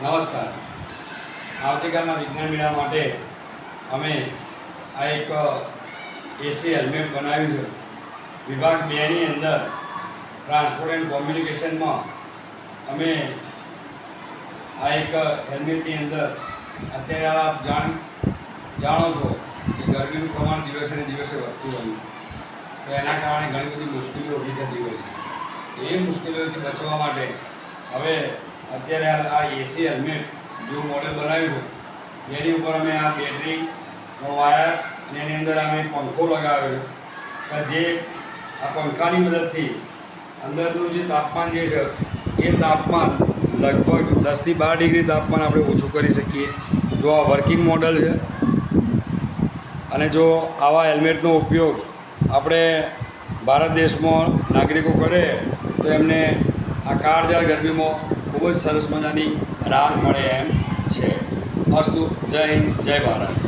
નમસ્કાર. આવતીકાલના વિજ્ઞાન મેળા માટે અમે આ એક એસી હેલ્મેટ બનાવ્યું છે. વિભાગ બેની અંદર ટ્રાન્સપોર્ટ એન્ડ કોમ્યુનિકેશનમાં અમે આ એક હેલ્મેટની અંદર અત્યારે આપ જાણ જાણો છો કે ગરમીનું પ્રમાણ દિવસે ને દિવસે વધતું રહ્યું તો એના કારણે ઘણી બધી મુશ્કેલીઓ ઊભી થતી હોય છે. એ મુશ્કેલીઓથી બચવા માટે હવે અત્યારે આ- એસી હેલ્મેટ જેવું મોડેલ બનાવ્યું જેની ઉપર અમે આ બેટરીનો વાયર અને એની અંદર અમે પંખો લગાવ્યો કે જે આ પંખાની મદદથી અંદરનું જે તાપમાન જે છે, એ તાપમાન લગભગ દસથી બાર ડિગ્રી તાપમાન આપણે ઓછું કરી શકીએ. જો આ વર્કિંગ મોડલ છે, અને જો આવા હેલ્મેટનો ઉપયોગ આપણે ભારત દેશમાં નાગરિકો કરે, તો એમને આ કાળજાળ ગરમીમાં ખૂબ જ સરસ મજાની રાહત મળે એમ છે. અસ્તુ જય હિન્દ જય ભારત.